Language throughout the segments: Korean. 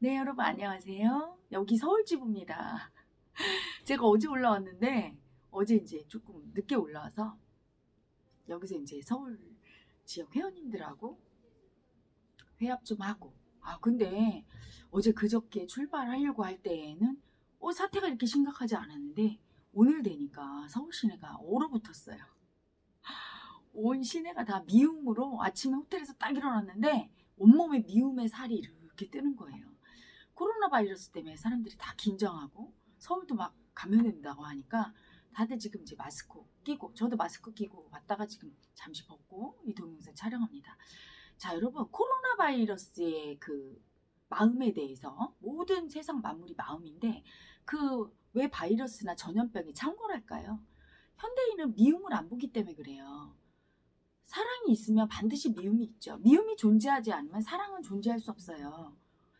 네, 여러분 안녕하세요. 여기 서울지부입니다. 제가 어제 올라왔는데 어제 이제 조금 늦게 올라와서 여기서 이제 서울 지역 회원님들하고 회합 좀 하고 아 근데 어제 그저께 출발하려고 할 때에는 어 사태가 이렇게 심각하지 않았는데 오늘 되니까 서울 시내가 얼어붙었어요. 온 시내가 다 미움으로 아침에 호텔에서 딱 일어났는데 온몸에 미움의 살이 이렇게 뜨는 거예요. 코로나 바이러스 때문에 사람들이 다 긴장하고 서울도 막 감염된다고 하니까 다들 지금 이제 마스크 끼고 저도 마스크 끼고 왔다가 지금 잠시 벗고 이 동영상 촬영합니다. 자 여러분 코로나 바이러스의 그 마음에 대해서 모든 세상 만물이 마음인데 그 왜 바이러스나 전염병이 창궐할까요? 현대인은 미움을 안 보기 때문에 그래요. 사랑이 있으면 반드시 미움이 있죠. 미움이 존재하지 않으면 사랑은 존재할 수 없어요.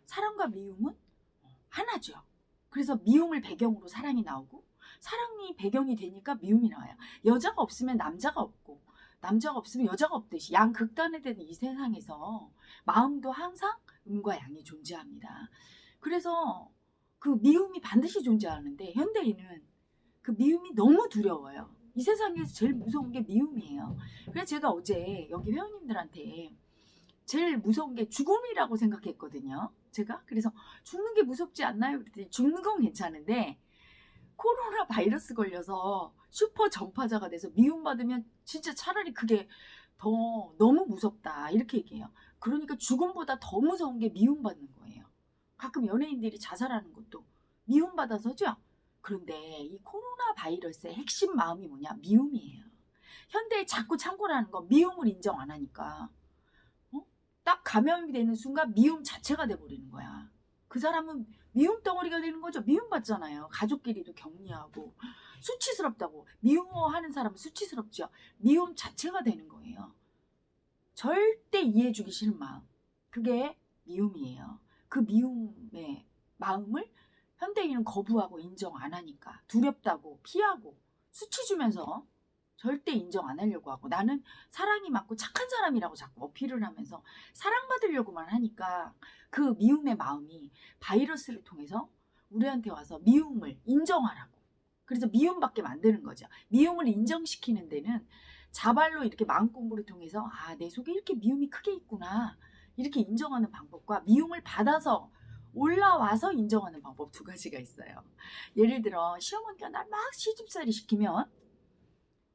사랑과 미움은 하나죠. 그래서 미움을 배경으로 사랑이 나오고 사랑이 배경이 되니까 미움이 나와요. 여자가 없으면 남자가 없고 남자가 없으면 여자가 없듯이 양 극단에 되는 이 세상에서 마음도 항상 음과 양이 존재합니다. 그래서 그 미움이 반드시 존재하는데 현대인은 그 미움이 너무 두려워요. 이 세상에서 제일 무서운 게 미움이에요. 그래서 제가 어제 여기 회원님들한테 제일 무서운 게 죽음이라고 생각했거든요. 제가 그래서 죽는 게 무섭지 않나요? 그랬더니 죽는 건 괜찮은데 코로나 바이러스 걸려서 슈퍼 전파자가 돼서 미움받으면 진짜 차라리 그게 더 너무 무섭다 이렇게 얘기해요. 그러니까 죽음보다 더 무서운 게 미움받는 거예요. 가끔 연예인들이 자살하는 것도 미움받아서죠. 그런데 이 코로나 바이러스의 핵심 마음이 뭐냐? 미움이에요. 현대에 자꾸 창궐하는 건 미움을 인정 안 하니까 어? 딱 감염이 되는 순간 미움 자체가 돼버리는 거야. 그 사람은 미움 덩어리가 되는 거죠. 미움받잖아요. 가족끼리도 격리하고 수치스럽다고 미워하는 사람은 수치스럽죠. 미움 자체가 되는 거예요. 절대 이해해주기 싫은 마음. 그게 미움이에요. 그 미움의 마음을 현대인은 거부하고 인정 안 하니까 두렵다고 피하고 수치 주면서 절대 인정 안 하려고 하고 나는 사랑이 많고 착한 사람이라고 자꾸 어필을 하면서 사랑받으려고만 하니까 그 미움의 마음이 바이러스를 통해서 우리한테 와서 미움을 인정하라고 그래서 미움받게 만드는 거죠. 미움을 인정시키는 데는 자발로 이렇게 마음 공부를 통해서 아 내 속에 이렇게 미움이 크게 있구나 이렇게 인정하는 방법과 미움을 받아서 올라와서 인정하는 방법 두 가지가 있어요. 예를 들어 시어머니가 날 막 시집살이 시키면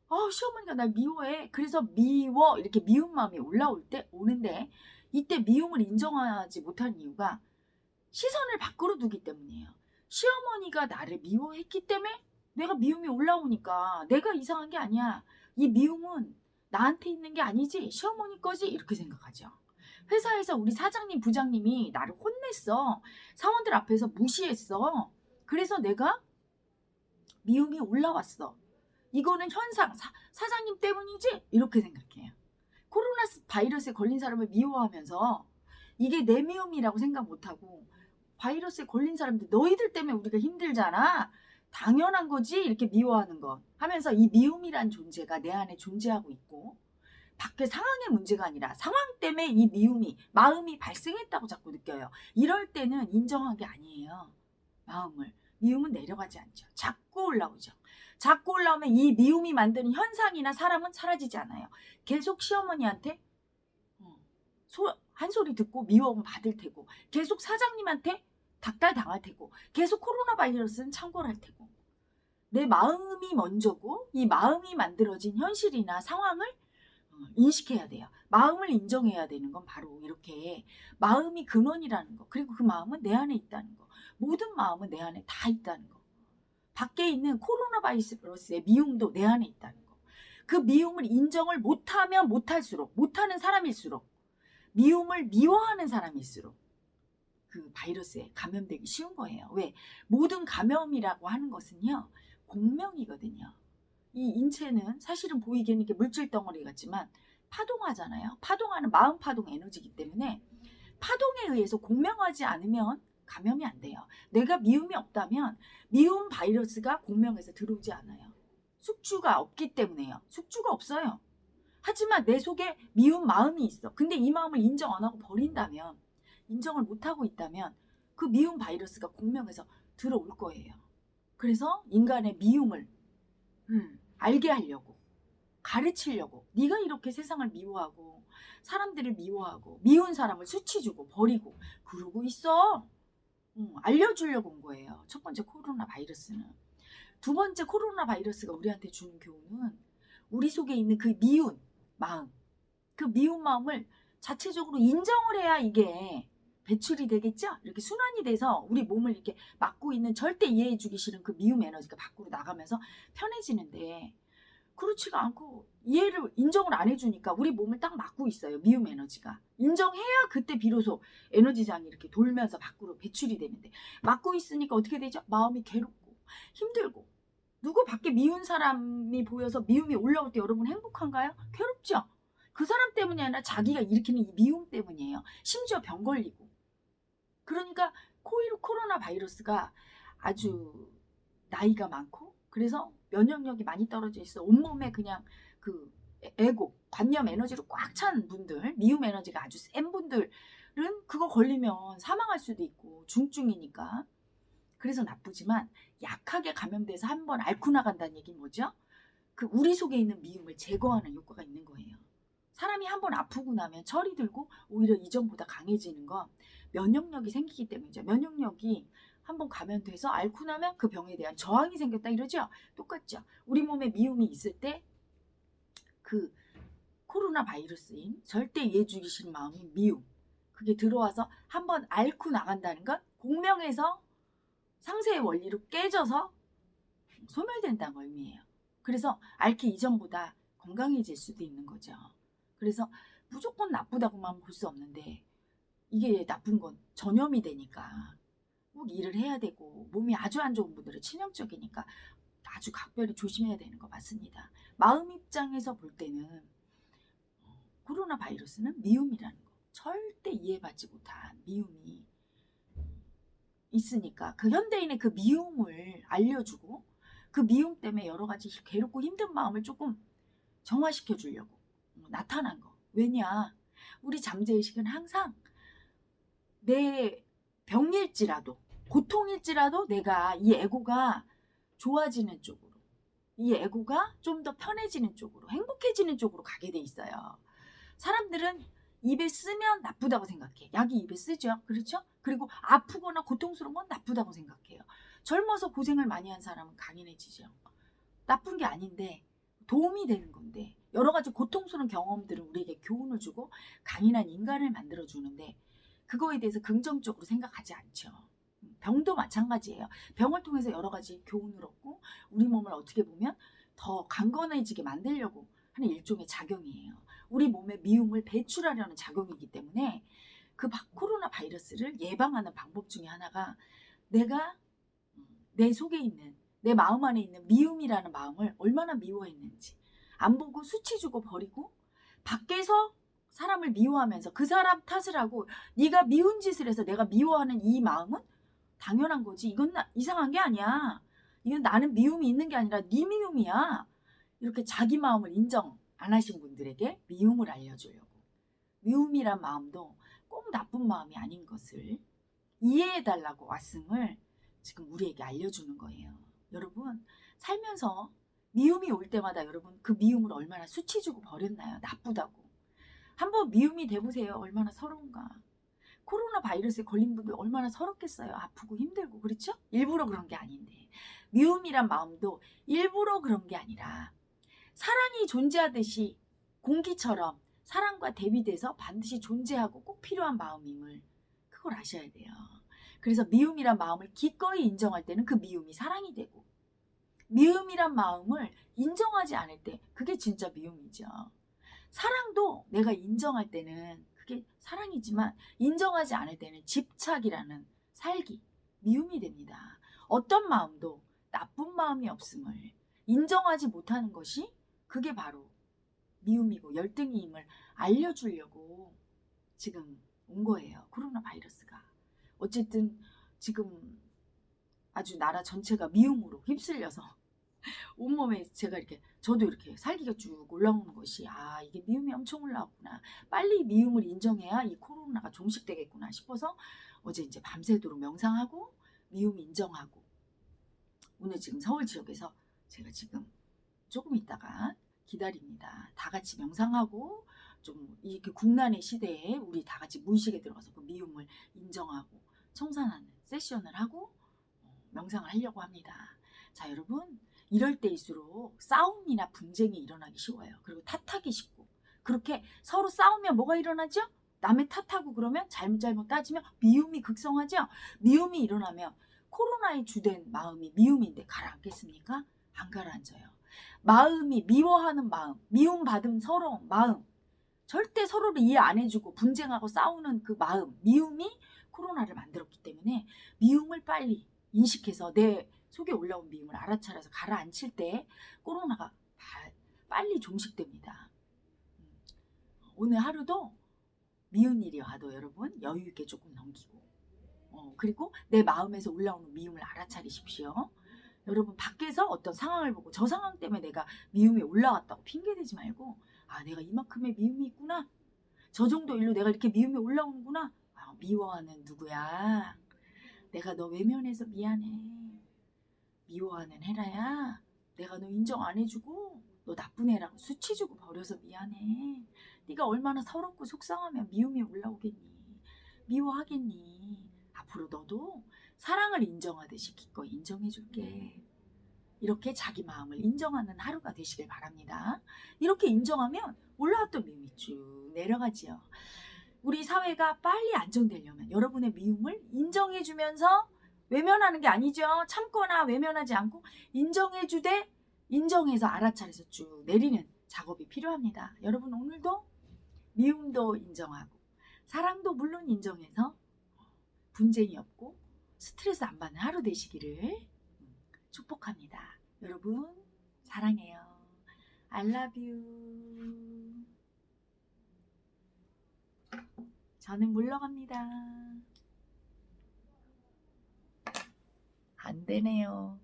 어, 시어머니가 날 미워해. 그래서 미워 이렇게 미운 마음이 올라올 때 오는데 이때 미움을 인정하지 못한 이유가 시선을 밖으로 두기 때문이에요. 시어머니가 나를 미워했기 때문에 내가 미움이 올라오니까 내가 이상한 게 아니야. 이 미움은 나한테 있는 게 아니지. 시어머니 거지. 이렇게 생각하죠. 회사에서 우리 사장님, 부장님이 나를 혼냈어. 사원들 앞에서 무시했어. 그래서 내가 미움이 올라왔어. 이거는 현상, 사, 사장님 때문이지? 이렇게 생각해요. 코로나 바이러스에 걸린 사람을 미워하면서 이게 내 미움이라고 생각 못하고 바이러스에 걸린 사람들 너희들 때문에 우리가 힘들잖아. 당연한 거지 이렇게 미워하는 거 하면서 이 미움이란 존재가 내 안에 존재하고 있고 밖에 상황의 문제가 아니라 상황 때문에 이 미움이 마음이 발생했다고 자꾸 느껴요. 이럴 때는 인정한 게 아니에요. 마음을 미움은 내려가지 않죠. 자꾸 올라오죠. 자꾸 올라오면 이 미움이 만드는 현상이나 사람은 사라지지 않아요. 계속 시어머니한테 어, 소, 한 소리 듣고 미움 받을 테고 계속 사장님한테 닥달 당할 테고 계속 코로나 바이러스는 창궐할 테고 내 마음이 먼저고 이 마음이 만들어진 현실이나 상황을 어, 인식해야 돼요. 마음을 인정해야 되는 건 바로 이렇게 마음이 근원이라는 거 그리고 그 마음은 내 안에 있다는 거 모든 마음은 내 안에 다 있다는 거 밖에 있는 코로나 바이러스의 미움도 내 안에 있다는 거. 그 미움을 인정을 못하면 못할수록 못하는 사람일수록 미움을 미워하는 사람일수록 그 바이러스에 감염되기 쉬운 거예요. 왜? 모든 감염이라고 하는 것은요, 공명이거든요. 이 인체는 사실은 보이기에는 물질 덩어리 같지만 파동하잖아요. 파동하는 마음 파동 에너지이기 때문에 파동에 의해서 공명하지 않으면 감염이 안 돼요. 내가 미움이 없다면 미움 바이러스가 공명에서 들어오지 않아요. 숙주가 없기 때문에요. 숙주가 없어요. 하지만 내 속에 미운 마음이 있어. 근데 이 마음을 인정 안 하고 버린다면 인정을 못 하고 있다면 그 미움 바이러스가 공명에서 들어올 거예요. 그래서 인간의 미움을 음, 알게 하려고 가르치려고 네가 이렇게 세상을 미워하고 사람들을 미워하고 미운 사람을 수치 주고 버리고 그러고 있어. 음, 알려주려고 온 거예요. 첫 번째 코로나 바이러스는. 두 번째 코로나 바이러스가 우리한테 주는 교훈은 우리 속에 있는 그 미운 마음, 그 미운 마음을 자체적으로 인정을 해야 이게 배출이 되겠죠? 이렇게 순환이 돼서 우리 몸을 이렇게 막고 있는 절대 이해해 주기 싫은 그 미움 에너지가 밖으로 나가면서 편해지는데 그렇지가 않고 이해를 인정을 안 해주니까 우리 몸을 딱 막고 있어요. 미움 에너지가. 인정해야 그때 비로소 에너지장이 이렇게 돌면서 밖으로 배출이 되는데 막고 있으니까 어떻게 되죠? 마음이 괴롭고 힘들고 누구 밖에 미운 사람이 보여서 미움이 올라올 때 여러분 행복한가요? 괴롭죠? 그 사람 때문이 아니라 자기가 일으키는 이 미움 때문이에요. 심지어 병 걸리고. 그러니까 코로나 바이러스가 아주 나이가 많고 그래서 면역력이 많이 떨어져 있어 온몸에 그냥 그 에고 관념 에너지로 꽉 찬 분들 미움 에너지가 아주 센 분들은 그거 걸리면 사망할 수도 있고 중증이니까 그래서 나쁘지만 약하게 감염돼서 한 번 앓고 나간다는 얘기는 뭐죠? 그 우리 속에 있는 미움을 제거하는 효과가 있는 거예요. 사람이 한 번 아프고 나면 철이 들고 오히려 이전보다 강해지는 건 면역력이 생기기 때문이죠. 면역력이 한번 감염돼서 앓고 나면 그 병에 대한 저항이 생겼다 이러죠. 똑같죠. 우리 몸에 미움이 있을 때 그 코로나 바이러스인 절대 이해 주기 마음인 미움 그게 들어와서 한번 앓고 나간다는 건 공명에서 상세의 원리로 깨져서 소멸된다는 의미예요. 그래서 앓기 이전보다 건강해질 수도 있는 거죠. 그래서 무조건 나쁘다고만 볼 수 없는데 이게 나쁜 건 전염이 되니까 꼭 일을 해야 되고 몸이 아주 안 좋은 분들은 치명적이니까 아주 각별히 조심해야 되는 거 맞습니다. 마음 입장에서 볼 때는 어, 코로나 바이러스는 미움이라는 거 절대 이해받지 못한 미움이 있으니까 그 현대인의 그 미움을 알려주고 그 미움 때문에 여러 가지 괴롭고 힘든 마음을 조금 정화시켜 주려고 나타난 거. 왜냐? 우리 잠재의식은 항상 내 병일지라도 고통일지라도 내가 이 에고가 좋아지는 쪽으로 이 에고가 좀 더 편해지는 쪽으로 행복해지는 쪽으로 가게 돼 있어요. 사람들은 입에 쓰면 나쁘다고 생각해. 약이 입에 쓰죠. 그렇죠? 그리고 아프거나 고통스러운 건 나쁘다고 생각해요. 젊어서 고생을 많이 한 사람은 강인해지죠. 나쁜 게 아닌데 도움이 되는 건데 여러 가지 고통스러운 경험들은 우리에게 교훈을 주고 강인한 인간을 만들어 주는데 그거에 대해서 긍정적으로 생각하지 않죠. 병도 마찬가지예요. 병을 통해서 여러 가지 교훈을 얻고 우리 몸을 어떻게 보면 더 강건해지게 만들려고 하는 일종의 작용이에요. 우리 몸의 미움을 배출하려는 작용이기 때문에 그 코로나 바이러스를 예방하는 방법 중에 하나가 내가 내 속에 있는 내 마음 안에 있는 미움이라는 마음을 얼마나 미워했는지 안 보고 수치 주고 버리고 밖에서 사람을 미워하면서 그 사람 탓을 하고 네가 미운 짓을 해서 내가 미워하는 이 마음은 당연한 거지. 이건 나, 이상한 게 아니야. 이건 나는 미움이 있는 게 아니라 네 미움이야. 이렇게 자기 마음을 인정 안 하신 분들에게 미움을 알려주려고. 미움이란 마음도 꼭 나쁜 마음이 아닌 것을 이해해달라고 왔음을 지금 우리에게 알려주는 거예요. 여러분, 살면서 미움이 올 때마다 여러분 그 미움을 얼마나 수치 주고 버렸나요? 나쁘다고. 한번 미움이 돼보세요. 얼마나 서러운가. 코로나 바이러스에 걸린 분들 얼마나 서럽겠어요. 아프고 힘들고. 그렇죠? 일부러 그런 게 아닌데. 미움이란 마음도 일부러 그런 게 아니라 사랑이 존재하듯이 공기처럼 사랑과 대비돼서 반드시 존재하고 꼭 필요한 마음임을 그걸 아셔야 돼요. 그래서 미움이란 마음을 기꺼이 인정할 때는 그 미움이 사랑이 되고 미움이란 마음을 인정하지 않을 때 그게 진짜 미움이죠. 사랑도 내가 인정할 때는 그게 사랑이지만 인정하지 않을 때는 집착이라는 살기, 미움이 됩니다. 어떤 마음도 나쁜 마음이 없음을 인정하지 못하는 것이 그게 바로 미움이고 열등임을 알려주려고 지금 온 거예요. 코로나 바이러스가. 어쨌든 지금 아주 나라 전체가 미움으로 휩쓸려서 온몸에 제가 이렇게 저도 이렇게 살기가 쭉 올라오는 것이 아 이게 미움이 엄청 올라왔구나 빨리 미움을 인정해야 이 코로나가 종식되겠구나 싶어서 어제 이제 밤새도록 명상하고 미움 인정하고 오늘 지금 서울 지역에서 제가 지금 조금 있다가 기다립니다. 다 같이 명상하고 좀 이렇게 국난의 시대에 우리 다 같이 무의식에 들어가서 그 미움을 인정하고 청산하는 세션을 하고 어, 명상을 하려고 합니다. 자, 여러분 이럴 때일수록 싸움이나 분쟁이 일어나기 쉬워요. 그리고 탓하기 쉽고 그렇게 서로 싸우면 뭐가 일어나죠? 남의 탓하고 그러면 잘못잘못 따지면 미움이 극성하죠? 미움이 일어나면 코로나의 주된 마음이 미움인데 가라앉겠습니까? 안 가라앉아요. 마음이 미워하는 마음, 미움받은 서로 마음, 절대 서로를 이해 안 해주고 분쟁하고 싸우는 그 마음, 미움이 코로나를 만들었기 때문에 미움을 빨리 인식해서 내 속에 올라온 미움을 알아차려서 가라앉힐 때 코로나가 바- 빨리 종식됩니다. 음, 오늘 하루도 미운 일이 와도 여러분 여유 있게 조금 넘기고 어, 그리고 내 마음에서 올라오는 미움을 알아차리십시오. 여러분 밖에서 어떤 상황을 보고 저 상황 때문에 내가 미움이 올라왔다고 핑계대지 말고 아 내가 이만큼의 미움이 있구나 저 정도 일로 내가 이렇게 미움이 올라오는구나 아, 미워하는 누구야 내가 너 외면해서 미안해 미워하는 헤라야 내가 너 인정 안 해주고 너 나쁜 애라고 수치 주고 버려서 미안해 네가 얼마나 서럽고 속상하면 미움이 올라오겠니 미워하겠니 앞으로 너도 사랑을 인정하듯이 기꺼이 인정해줄게. 이렇게 자기 마음을 인정하는 하루가 되시길 바랍니다. 이렇게 인정하면 올라왔던 미움이 쭉 내려가지요. 우리 사회가 빨리 안정되려면 여러분의 미움을 인정해주면서 외면하는 게 아니죠. 참거나 외면하지 않고 인정해 주되 인정해서 알아차려서 쭉 내리는 작업이 필요합니다. 여러분 오늘도 미움도 인정하고 사랑도 물론 인정해서 분쟁이 없고 스트레스 안 받는 하루 되시기를 음, 축복합니다. 여러분 사랑해요. I love you. 저는 물러갑니다. 안 되네요.